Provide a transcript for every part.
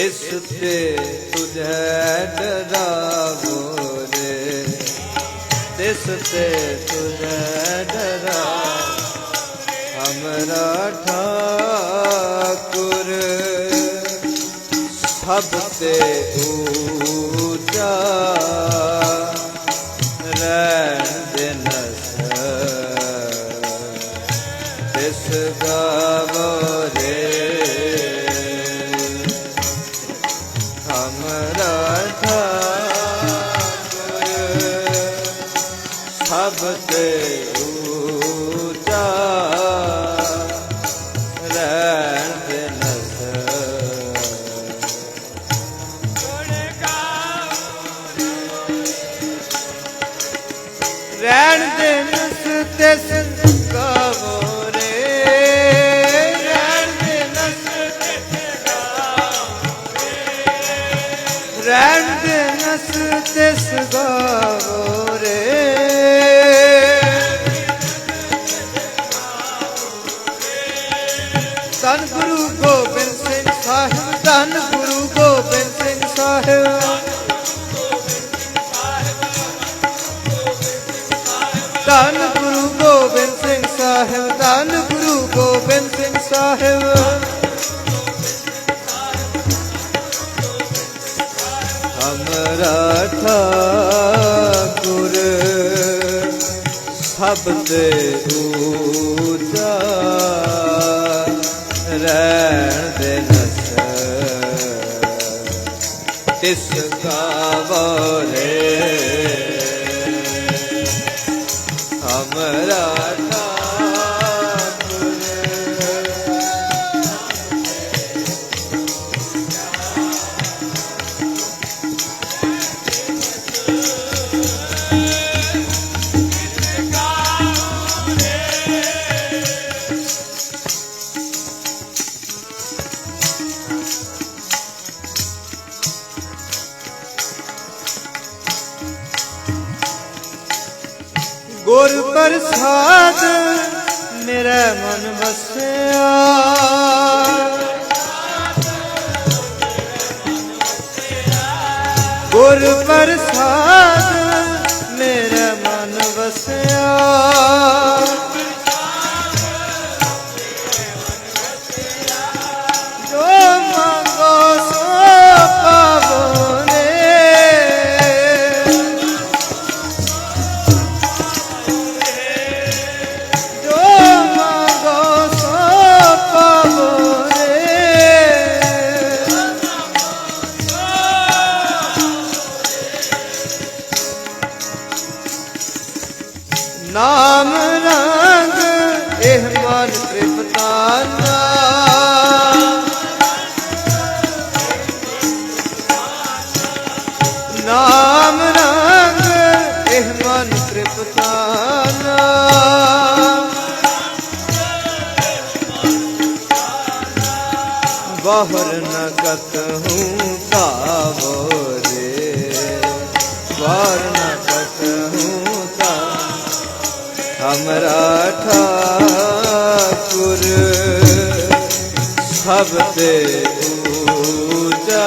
ਇਸ ਤੇ ਤੁਝੈ ਡਰਾਵੋ ਰੇ। ਤਿਸ ਤੇ ਤੁਝੈ ਡਰਾ ਹਮਰਾ ਠਾਕੁਰ। ਸਭ ਤੇ ਊਚਾ ਸਭ ਤੇ ਧੰਨ ਗੁਰੂ ਗੋਬਿੰਦ ਸਿੰਘ ਸਾਹਿਬ, ਧੰਨ ਗੁਰੂ ਗੋਬਿੰਦ ਸਿੰਘ ਸਾਹਿਬ। ਧੰਨ ਗੁਰੂ ਗੋਬਿੰਦ ਸਿੰਘ ਸਾਹਿਬ, ਧੰਨ ਗੁਰੂ ਗੋਬਿੰਦ ਸਿੰਘ ਸਾਹਿਬ। ਹਮਰਾ ਠਾਕੁਰ ਸਭ ਤੇ ਊਚਾ ਤਿਸ ਕਾਵਲੇ ਹਮਰਾ ਗੁਰ ਪ੍ਰਸਾਦ ਮੇਰਾ ਮਨ ਵਸਿਆ। ਗੁਰ ਪ੍ਰਸਾਦ ਮੇਰਾ ਮਨ ਵਸਿਆ। ਬਾਹਰ ਨ ਕਤਹੂੰ ਤਾਵੋ ਰੇ ਬਾਹਰ ਨ ਕਤਹੂੰ ਤਾ ਹਮਰਾ ਠਾਕੁਰ। ਸਭ ਤੇ ਊਚਾ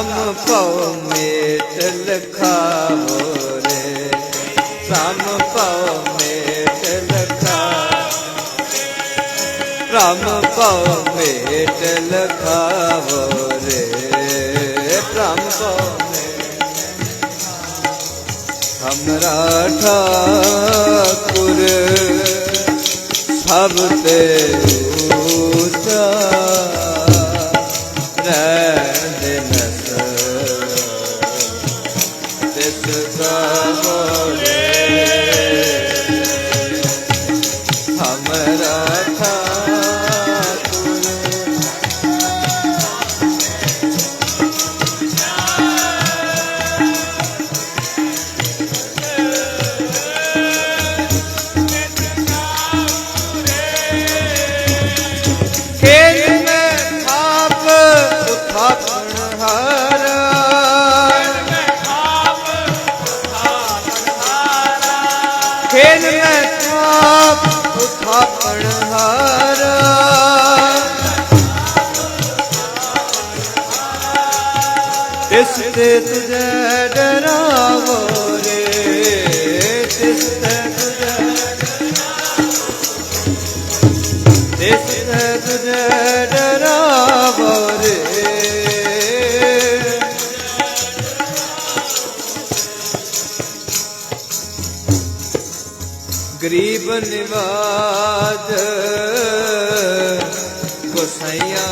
ਸਮ ਪਉ ਮੇਟ ਲਖਾਵੋ ਰੇ ਸਮ ਪਉ ਮੇਟ ਲਖਾਵੋ ਰਾਮ ਪਉ ਮੇਟ ਲਖਾਵੋ ਰੇ ਰਾਮ ਪਉ ਹਮਰਾ ਠਾਕੁਰ ਸਭ ਤੇ ਅਕਾਪ ਉਥਾਪਣ ਤੇ ਡਰਾਵੋ। ਬਨਵਾਦ ਕੋਸਈਆ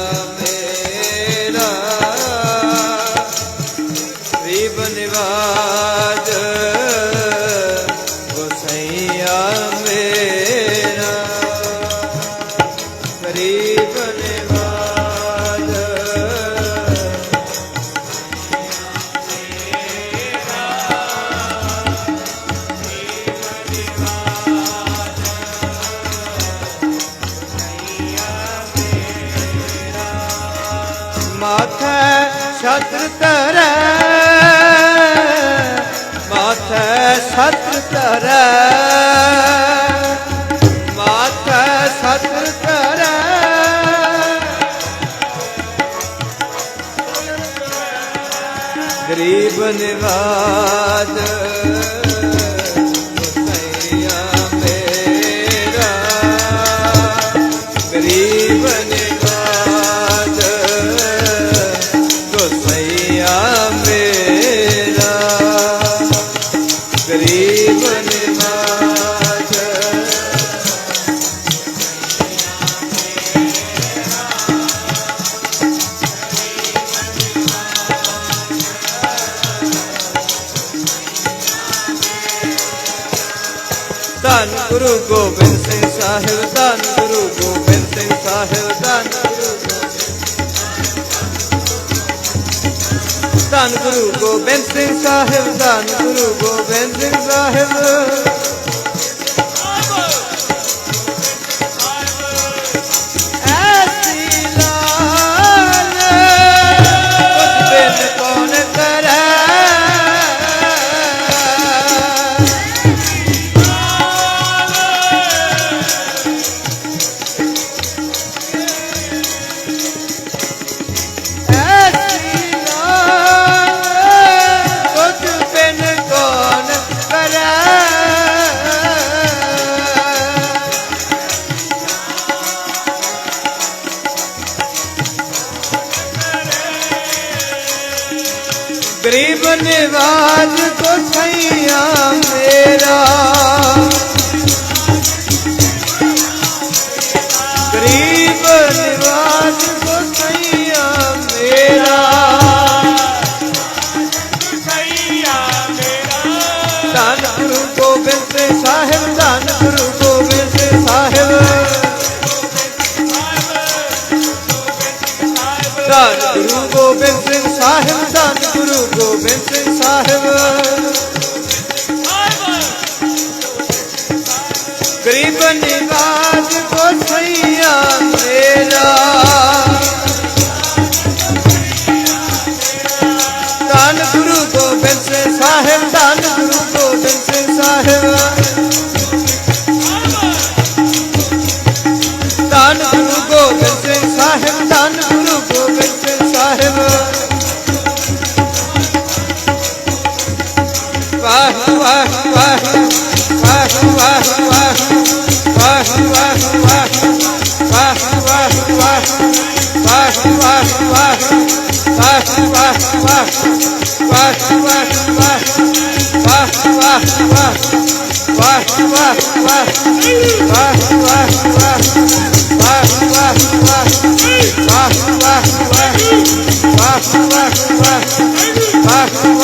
ਮਾਥੈ ਛਤਰ ਧਰੈ। ਮਾਥੈ ਛਤਰ ਧਰੈ। ਮਾਥੈ ਛਤਰ ਗਰੀਬ ਨਿਵਾਜ ਕਰੀਬ ਨਿਵਾਜ ਕੋ ਸਈਆ ਮੇਰਾ। Bye.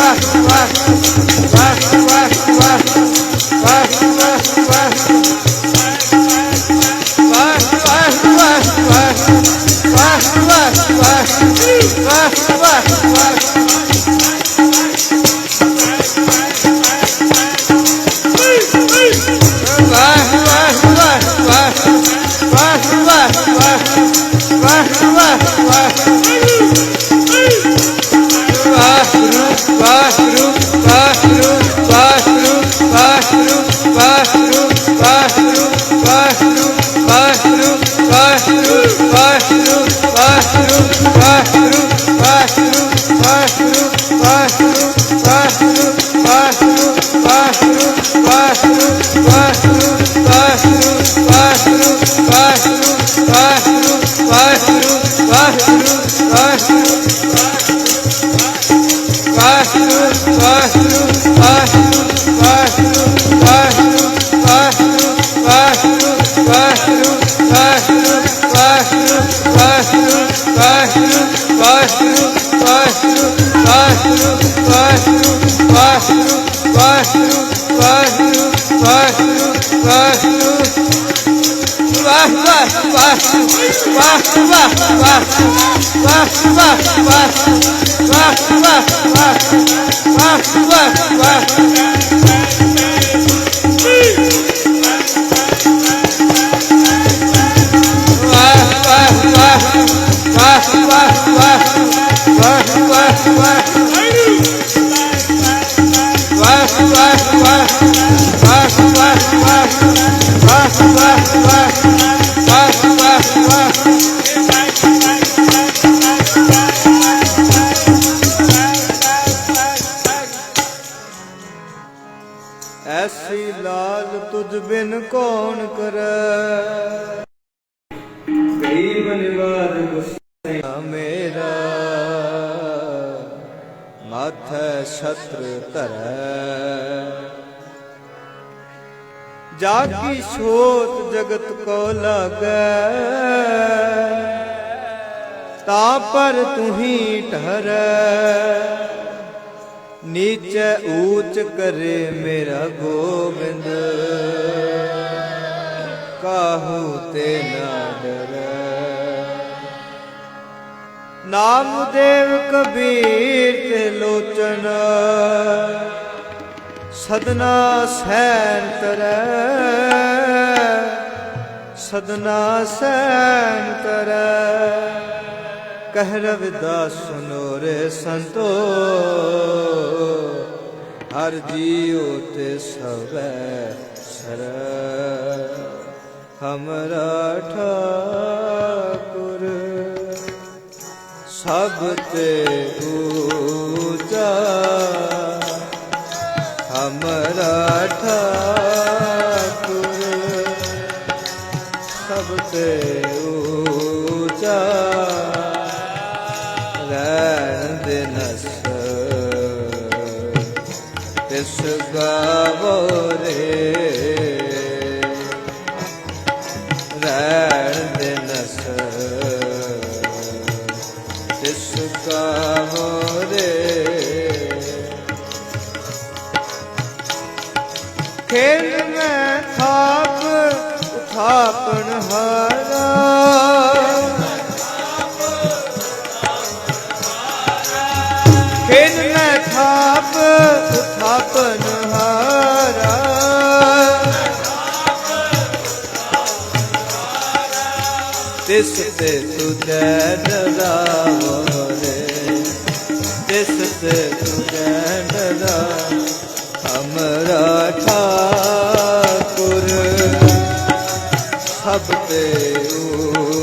Bye. ਬਿਨ ਕੌਣ ਕਰੈ। ਗਰੀਬ ਨਿਵਾਜ ਗੁਸਾਈਆ ਮੇਰਾ ਮਾਥੈ ਛਤਰ ਧਰੈ। ਜਾ ਕੀ ਛੋਤ ਜਗਤ ਕੋ ਲਾਗੈ। ਤਾ ਪਰ ਤੁਹੀ ਨੀਚ ਊਚ ਕਰੇ ਮੇਰਾ ਗੋਬਿੰਦ। ਕਾਹੂ ਤੇ ਨਾ ਡਰੈ। ਨਾਮ ਦੇਵ ਕਬੀਰ ਤੇ ਲੋਚਨ, ਸਦਨਾ ਸੈਨ ਤਰੈ। ਸਦਨਾ ਸੈਨ ਤਰੈ। ਕਹਿ ਰਵਿਦਾਸ ਸੁਨੋ ਰੇ ਸੰਤੋ, ਹਰ ਜੀਉ ਤੇ ਸਵੈ ਸਰ ਹਮਰਾ ਠਾਕੁਰ, ਸਭ ਤੇ ਊਚਾ। ਹਮਰਾ ਠਾਕੁਰ, ਸਭ ਤੇ ਗਾਵੋ ਰੇ। ਰਹਿਣ ਦੇ ਨਸ ਤਿਸ ਗਾਵੋ ਰੇ। ਖੇਲ ਮੈਂ ਥਾਪ ਉਠਾਪਣ ਹਾਰਾ। ਤਿਸ ਤੇ ਤੁਝੈ ਡਰਾਵੋ ਰੇ ਤਿਸ ਤੇ ਤੁਝੈ ਡਰਾ ਹਮਰਾ ਠਾਕੁਰ ਸਭ ਤੇ ਊਚਾ